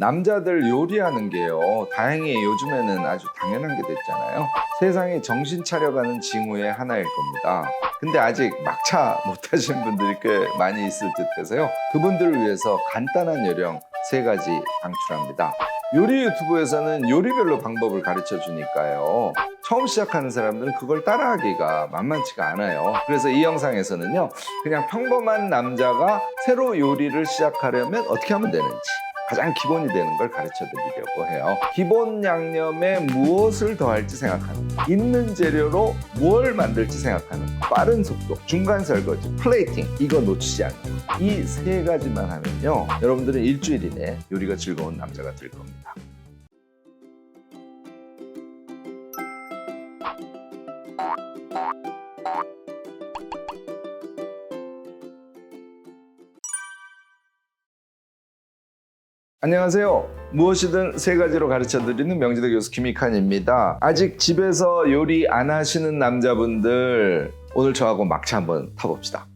남자들 요리하는 게요. 다행히 요즘에는 아주 당연한 게 됐잖아요. 세상이 정신 차려가는 징후의 하나일 겁니다. 근데 아직 막차 못하신 분들이 꽤 많이 있을 듯 해서요. 그분들을 위해서 간단한 요령 세 가지 방출합니다. 요리 유튜브에서는 요리별로 방법을 가르쳐 주니까요. 처음 시작하는 사람들은 그걸 따라하기가 만만치가 않아요. 그래서 이 영상에서는요, 그냥 평범한 남자가 새로 요리를 시작하려면 어떻게 하면 되는지 가장 기본이 되는 걸 가르쳐 드리려고 해요. 기본 양념에 무엇을 더할지 생각하는 거. 있는 재료로 뭘 만들지 생각하는 거. 빠른 속도, 중간 설거지, 플레이팅 이거 놓치지 않는 거. 이세 가지만 하면요. 여러분들은 일주일 이내 요리가 즐거운 남자가 될 겁니다. 안녕하세요. 무엇이든 세 가지로 가르쳐 드리는 명지대 교수 김익환입니다. 아직 집에서 요리 안 하시는 남자분들 오늘 저하고 막차 한번 타봅시다.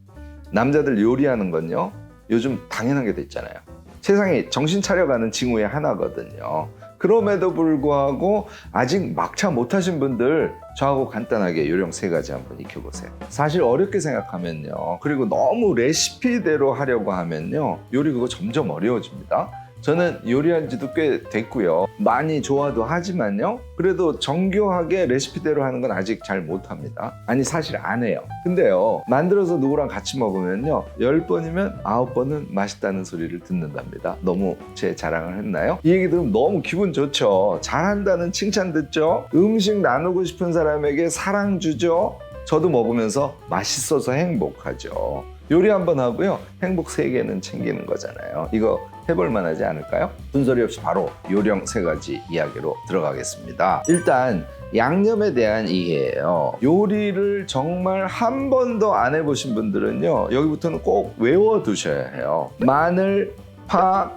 남자들 요리하는 건요. 요즘 당연한 게 됐잖아요. 세상이 정신 차려가는 징후의 하나거든요. 그럼에도 불구하고 아직 막차 못 하신 분들 저하고 간단하게 요령 세 가지 한번 익혀보세요. 사실 어렵게 생각하면요. 그리고 너무 레시피대로 하려고 하면요. 요리 그거 점점 어려워집니다. 저는 요리한 지도 꽤 됐고요. 많이 좋아도 하지만요. 그래도 정교하게 레시피대로 하는 건 아직 잘 못합니다. 아니, 사실 안 해요. 근데요, 만들어서 누구랑 같이 먹으면요. 10번이면 9번은 맛있다는 소리를 듣는답니다. 너무 제 자랑을 했나요? 이 얘기 들으면 너무 기분 좋죠. 잘한다는 칭찬 듣죠? 음식 나누고 싶은 사람에게 사랑 주죠? 저도 먹으면서 맛있어서 행복하죠. 요리 한번 하고요. 행복 세개는 챙기는 거잖아요. 이거 해볼 만하지 않을까요? 분소리 없이 바로 요령 세 가지 이야기로 들어가겠습니다. 일단 양념에 대한 이해예요. 요리를 정말 한 번도 안 해보신 분들은요. 여기부터는 꼭 외워두셔야 해요. 마늘, 파,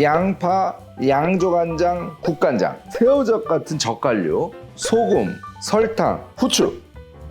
양파, 양조간장, 국간장, 새우젓 같은 젓갈류, 소금, 설탕, 후추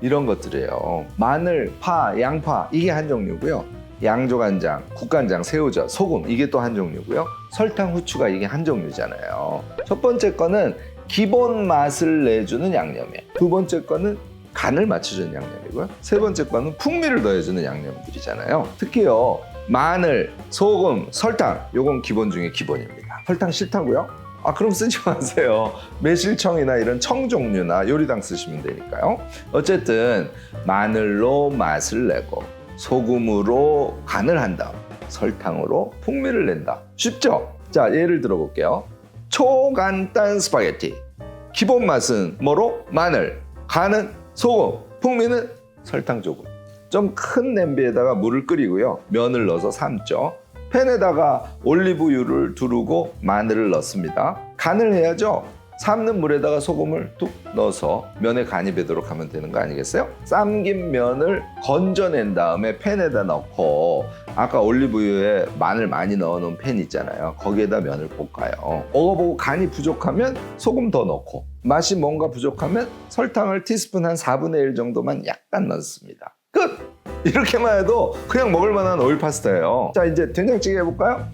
이런 것들이에요. 마늘, 파, 양파 이게 한 종류고요. 양조간장, 국간장, 새우젓, 소금 이게 또 한 종류고요. 설탕, 후추가 이게 한 종류잖아요. 첫 번째 거는 기본 맛을 내주는 양념이에요. 두 번째 거는 간을 맞춰주는 양념이고요. 세 번째 거는 풍미를 더해주는 양념들이잖아요. 특히요 마늘, 소금, 설탕 요건 기본 중에 기본입니다. 설탕 싫다고요? 아 그럼 쓰지 마세요. 매실청이나 이런 청 종류나 요리당 쓰시면 되니까요. 어쨌든 마늘로 맛을 내고 소금으로 간을 한 다음 설탕으로 풍미를 낸다. 쉽죠? 자 예를 들어 볼게요. 초간단 스파게티. 기본 맛은 뭐로? 마늘. 간은 소금. 풍미는 설탕 조금. 좀 큰 냄비에다가 물을 끓이고요. 면을 넣어서 삶죠. 팬에다가 올리브유를 두르고 마늘을 넣습니다. 간을 해야죠. 삶는 물에다가 소금을 뚝 넣어서 면에 간이 배도록 하면 되는 거 아니겠어요? 삶긴 면을 건져낸 다음에 팬에다 넣고 아까 올리브유에 마늘 많이 넣어놓은 팬 있잖아요. 거기에다 면을 볶아요. 먹어보고 간이 부족하면 소금 더 넣고 맛이 뭔가 부족하면 설탕을 티스푼 한 4분의 1 정도만 약간 넣습니다. 끝! 이렇게만 해도 그냥 먹을 만한 오일 파스타예요. 자, 이제 된장찌개 해볼까요?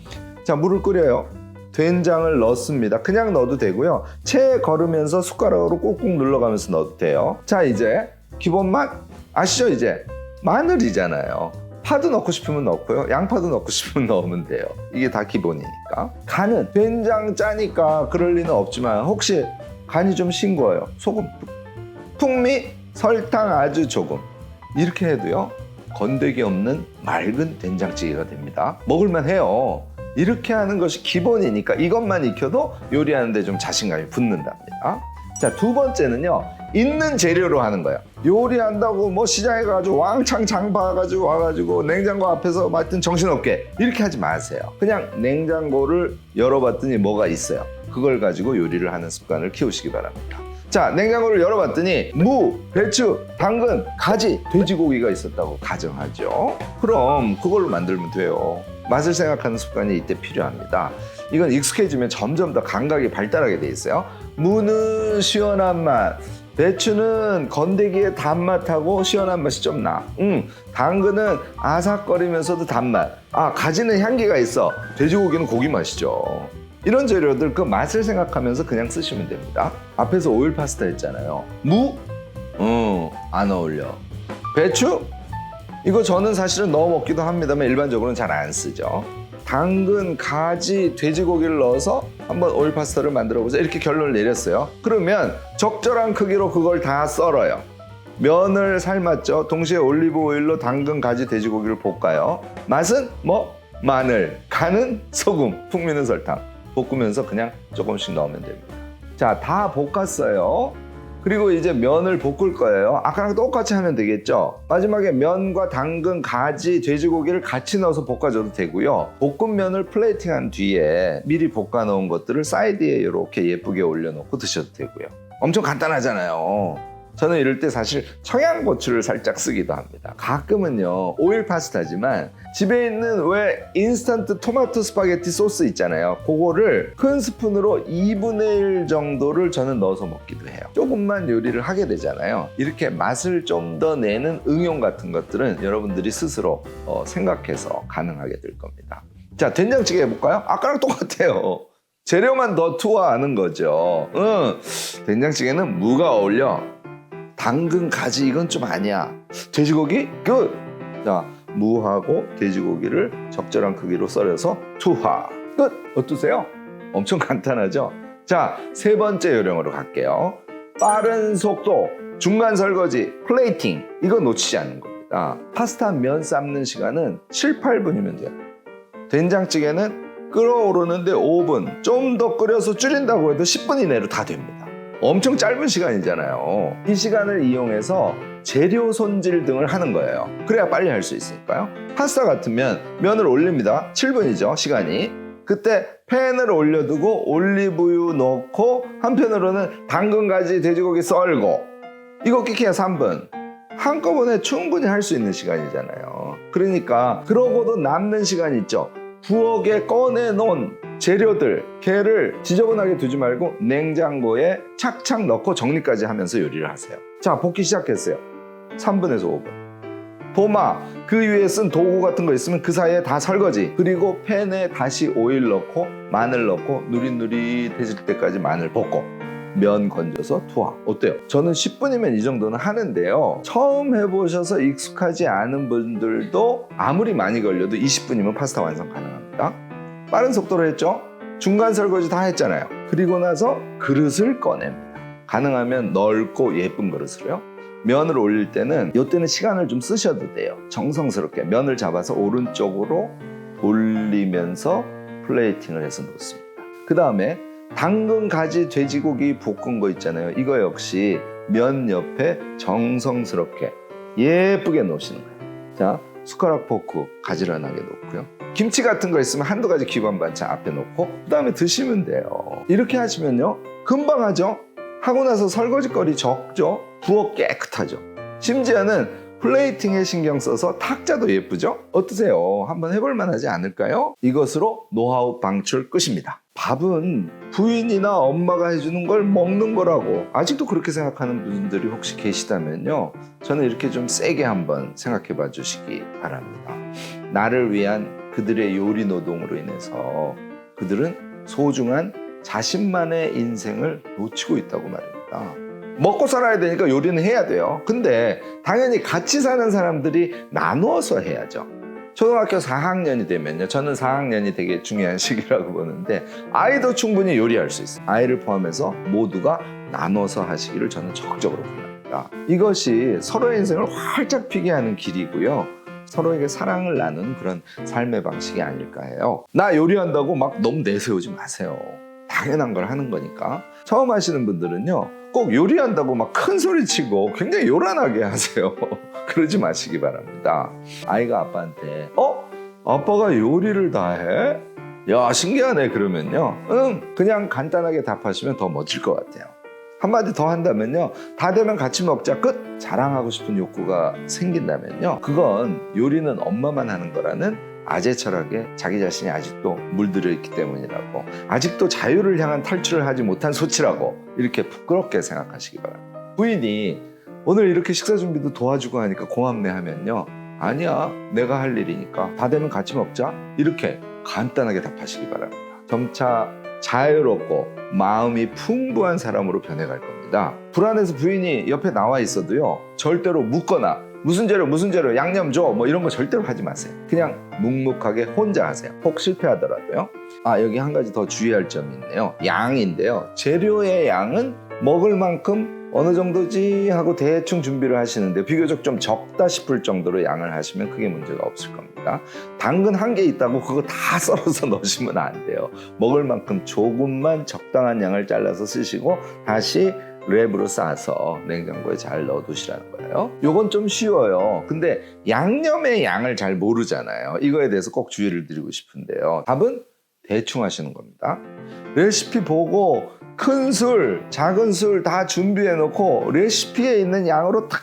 자, 물을 끓여요. 된장을 넣습니다. 그냥 넣어도 되고요. 채 걸으면서 숟가락으로 꾹꾹 눌러가면서 넣어도 돼요. 자, 이제 기본 맛 아시죠? 이제 마늘이잖아요. 파도 넣고 싶으면 넣고요. 양파도 넣고 싶으면 넣으면 돼요. 이게 다 기본이니까. 간은 된장 짜니까 그럴 리는 없지만 혹시 간이 좀 싱거워요. 소금 풍미 설탕 아주 조금 이렇게 해도요 건더기 없는 맑은 된장찌개가 됩니다 먹을만 해요 이렇게 하는 것이 기본이니까 이것만 익혀도 요리하는데 좀 자신감이 붙는답니다. 자 두 번째는요. 있는 재료로 하는 거예요. 요리한다고 뭐 시장에 가가지고 왕창 장 봐가지고 와가지고 냉장고 앞에서 막 하여튼 정신없게 이렇게 하지 마세요. 그냥 냉장고를 열어봤더니 뭐가 있어요? 그걸 가지고 요리를 하는 습관을 키우시기 바랍니다. 자, 냉장고를 열어봤더니 무, 배추, 당근, 가지, 돼지고기가 있었다고 가정하죠. 그럼 그걸로 만들면 돼요. 맛을 생각하는 습관이 이때 필요합니다. 이건 익숙해지면 점점 더 감각이 발달하게 돼 있어요. 무는 시원한 맛, 배추는 건더기의 단맛하고 시원한 맛이 좀 나. 음, 당근은 아삭거리면서도 단맛. 아, 가지는 향기가 있어. 돼지고기는 고기 맛이죠. 이런 재료들 그 맛을 생각하면서 그냥 쓰시면 됩니다. 앞에서 오일 파스타 했잖아요. 무? 어, 안 어울려. 배추? 이거 저는 사실은 넣어 먹기도 합니다만 일반적으로는 잘 안 쓰죠. 당근, 가지, 돼지고기를 넣어서 한번 오일 파스타를 만들어 보자 이렇게 결론을 내렸어요. 그러면 적절한 크기로 그걸 다 썰어요. 면을 삶았죠. 동시에 올리브 오일로 당근, 가지, 돼지고기를 볶아요. 맛은 뭐 마늘, 간은 소금, 풍미는 설탕. 볶으면서 그냥 조금씩 넣으면 됩니다. 자, 다 볶았어요. 그리고 이제 면을 볶을 거예요. 아까랑 똑같이 하면 되겠죠. 마지막에 면과 당근, 가지, 돼지고기를 같이 넣어서 볶아줘도 되고요. 볶은 면을 플레이팅한 뒤에 미리 볶아 놓은 것들을 사이드에 이렇게 예쁘게 올려놓고 드셔도 되고요. 엄청 간단하잖아요. 저는 이럴 때 사실 청양고추를 살짝 쓰기도 합니다. 가끔은요, 오일 파스타지만 집에 있는 왜 인스턴트 토마토 스파게티 소스 있잖아요. 그거를 큰 스푼으로 2분의 1 정도를 저는 넣어서 먹기도 해요. 조금만 요리를 하게 되잖아요. 이렇게 맛을 좀 더 내는 응용 같은 것들은 여러분들이 스스로 어, 생각해서 가능하게 될 겁니다. 자, 된장찌개 해볼까요? 아까랑 똑같아요. 재료만 더 투하하는 거죠. 응, 된장찌개는 무가 어울려. 당근, 가지 이건 좀 아니야. 돼지고기 끝. 자, 무하고 돼지고기를 적절한 크기로 썰어서 투하 끝. 어떠세요? 엄청 간단하죠? 자, 세 번째 요령으로 갈게요. 빠른 속도, 중간 설거지, 플레이팅 이거 놓치지 않는 겁니다. 파스타 면 삶는 시간은 7, 8분이면 돼요. 된장찌개는 끓어오르는데 5분, 좀 더 끓여서 줄인다고 해도 10분 이내로 다 됩니다. 엄청 짧은 시간이잖아요. 이 시간을 이용해서 재료 손질 등을 하는 거예요. 그래야 빨리 할 수 있으니까요. 파스타 같으면 면을 올립니다. 7분이죠, 시간이. 그때 팬을 올려두고 올리브유 넣고 한편으로는 당근 가지 돼지고기 썰고 이거 끼키야 3분. 한꺼번에 충분히 할 수 있는 시간이잖아요. 그러니까 그러고도 남는 시간 있죠. 부엌에 꺼내 놓은 재료들, 개를 지저분하게 두지 말고 냉장고에 착착 넣고 정리까지 하면서 요리를 하세요. 자, 볶기 시작했어요. 3분에서 5분. 도마, 그 위에 쓴 도구 같은 거 있으면 그 사이에 다 설거지. 그리고 팬에 다시 오일 넣고 마늘 넣고 누릿누릿해질 때까지 마늘 볶고 면 건져서 투하. 어때요? 저는 10분이면 이 정도는 하는데요. 처음 해보셔서 익숙하지 않은 분들도 아무리 많이 걸려도 20분이면 파스타 완성 가능합니다. 빠른 속도로 했죠? 중간 설거지 다 했잖아요. 그리고 나서 그릇을 꺼냅니다. 가능하면 넓고 예쁜 그릇으로요. 면을 올릴 때는 이때는 시간을 좀 쓰셔도 돼요. 정성스럽게 면을 잡아서 오른쪽으로 올리면서 플레이팅을 해서 놓습니다. 그 다음에 당근 가지 돼지고기 볶은 거 있잖아요. 이거 역시 면 옆에 정성스럽게 예쁘게 놓으시는 거예요. 자, 숟가락 포크 가지런하게 놓고요. 김치 같은 거 있으면 한두 가지 기본 반찬 앞에 놓고 그 다음에 드시면 돼요. 이렇게 하시면요. 금방 하죠? 하고 나서 설거지거리 적죠? 부엌 깨끗하죠? 심지어는 플레이팅에 신경 써서 탁자도 예쁘죠? 어떠세요? 한번 해볼 만하지 않을까요? 이것으로 노하우 방출 끝입니다. 밥은 부인이나 엄마가 해주는 걸 먹는 거라고 아직도 그렇게 생각하는 분들이 혹시 계시다면요. 저는 이렇게 좀 세게 한번 생각해 봐 주시기 바랍니다. 나를 위한 그들의 요리 노동으로 인해서 그들은 소중한 자신만의 인생을 놓치고 있다고 말입니다. 먹고 살아야 되니까 요리는 해야 돼요. 근데 당연히 같이 사는 사람들이 나누어서 해야죠. 초등학교 4학년이 되면요. 저는 4학년이 되게 중요한 시기라고 보는데 아이도 충분히 요리할 수 있어요. 아이를 포함해서 모두가 나눠서 하시기를 저는 적극적으로 권합니다. 이것이 서로의 인생을 활짝 피게 하는 길이고요. 서로에게 사랑을 나누는 그런 삶의 방식이 아닐까 해요. 나 요리한다고 막 너무 내세우지 마세요. 당연한 걸 하는 거니까. 처음 하시는 분들은요. 꼭 요리한다고 막 큰 소리 치고 굉장히 요란하게 하세요. 그러지 마시기 바랍니다. 아이가 아빠한테 어? 아빠가 요리를 다 해? 야 신기하네 그러면요. 응 그냥 간단하게 답하시면 더 멋질 것 같아요. 한마디 더 한다면요. 다 되면 같이 먹자 끝! 자랑하고 싶은 욕구가 생긴다면요. 그건 요리는 엄마만 하는 거라는 아재 철학에 자기 자신이 아직도 물들어 있기 때문이라고 아직도 자유를 향한 탈출을 하지 못한 소치라고 이렇게 부끄럽게 생각하시기 바랍니다. 부인이 오늘 이렇게 식사 준비도 도와주고 하니까 고맙네 하면요. 아니야 내가 할 일이니까 다 되면 같이 먹자 이렇게 간단하게 답하시기 바랍니다. 점차 자유롭고 마음이 풍부한 사람으로 변해갈 겁니다. 불안해서 부인이 옆에 나와 있어도요. 절대로 묻거나 무슨 재료 무슨 재료 양념 줘 뭐 이런 거 절대로 하지 마세요. 그냥 묵묵하게 혼자 하세요. 혹 실패하더라도요. 아 여기 한 가지 더 주의할 점이 있네요. 양인데요. 재료의 양은 먹을 만큼 어느 정도지 하고 대충 준비를 하시는데 비교적 좀 적다 싶을 정도로 양을 하시면 크게 문제가 없을 겁니다. 당근 한 개 있다고 그거 다 썰어서 넣으시면 안 돼요. 먹을 만큼 조금만 적당한 양을 잘라서 쓰시고 다시 랩으로 싸서 냉장고에 잘 넣어두시라는 거예요. 요건 좀 쉬워요. 근데 양념의 양을 잘 모르잖아요. 이거에 대해서 꼭 주의를 드리고 싶은데요. 답은 대충 하시는 겁니다. 레시피 보고 큰 술, 작은 술 다 준비해 놓고 레시피에 있는 양으로 탁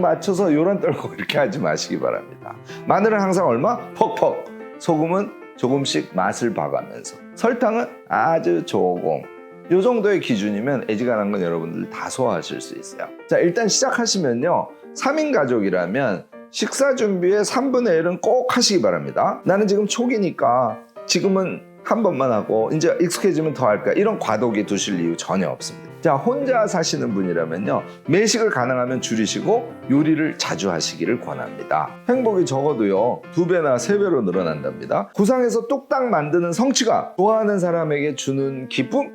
맞춰서 요란 떨고 이렇게 하지 마시기 바랍니다. 마늘은 항상 얼마? 퍽퍽. 소금은 조금씩 맛을 봐가면서. 설탕은 아주 조금. 요 정도의 기준이면 애지간한 건 여러분들 다 소화하실 수 있어요. 자, 일단 시작하시면요. 3인 가족이라면 식사 준비의 3분의 1은 꼭 하시기 바랍니다. 나는 지금 초기니까 지금은 한 번만 하고 이제 익숙해지면 더 할까 이런 과도기 두실 이유 전혀 없습니다. 자 혼자 사시는 분이라면요 매식을 가능하면 줄이시고 요리를 자주 하시기를 권합니다. 행복이 적어도요 두 배나 세 배로 늘어난답니다. 구상해서 뚝딱 만드는 성취가 좋아하는 사람에게 주는 기쁨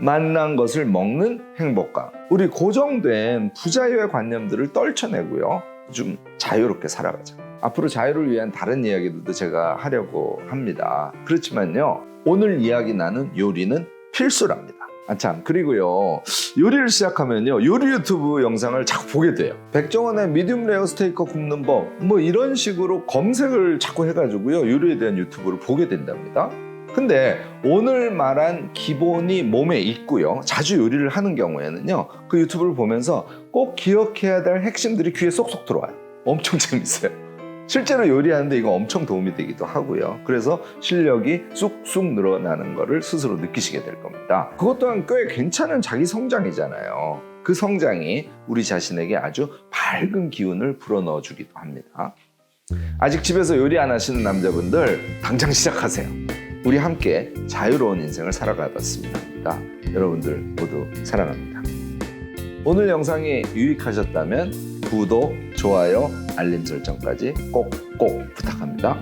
만난 것을 먹는 행복감. 우리 고정된 부자유의 관념들을 떨쳐내고요. 좀 자유롭게 살아가자. 앞으로 자유를 위한 다른 이야기들도 제가 하려고 합니다. 그렇지만요. 오늘 이야기 나눈 요리는 필수랍니다. 아, 참. 그리고요. 요리를 시작하면요. 요리 유튜브 영상을 자꾸 보게 돼요. 백종원의 미디움 레어 스테이크 굽는 법. 뭐 이런 식으로 검색을 자꾸 해가지고요. 요리에 대한 유튜브를 보게 된답니다. 근데 오늘 말한 기본이 몸에 있고요. 자주 요리를 하는 경우에는요. 그 유튜브를 보면서 꼭 기억해야 될 핵심들이 귀에 쏙쏙 들어와요. 엄청 재밌어요. 실제로 요리하는데 이거 엄청 도움이 되기도 하고요. 그래서 실력이 쑥쑥 늘어나는 것을 스스로 느끼시게 될 겁니다. 그것 또한 꽤 괜찮은 자기 성장이잖아요. 그 성장이 우리 자신에게 아주 밝은 기운을 불어넣어 주기도 합니다. 아직 집에서 요리 안 하시는 남자분들 당장 시작하세요. 우리 함께 자유로운 인생을 살아가봤습니다. 여러분들 모두 사랑합니다. 오늘 영상이 유익하셨다면 구독, 좋아요, 알림 설정까지 꼭꼭 부탁합니다.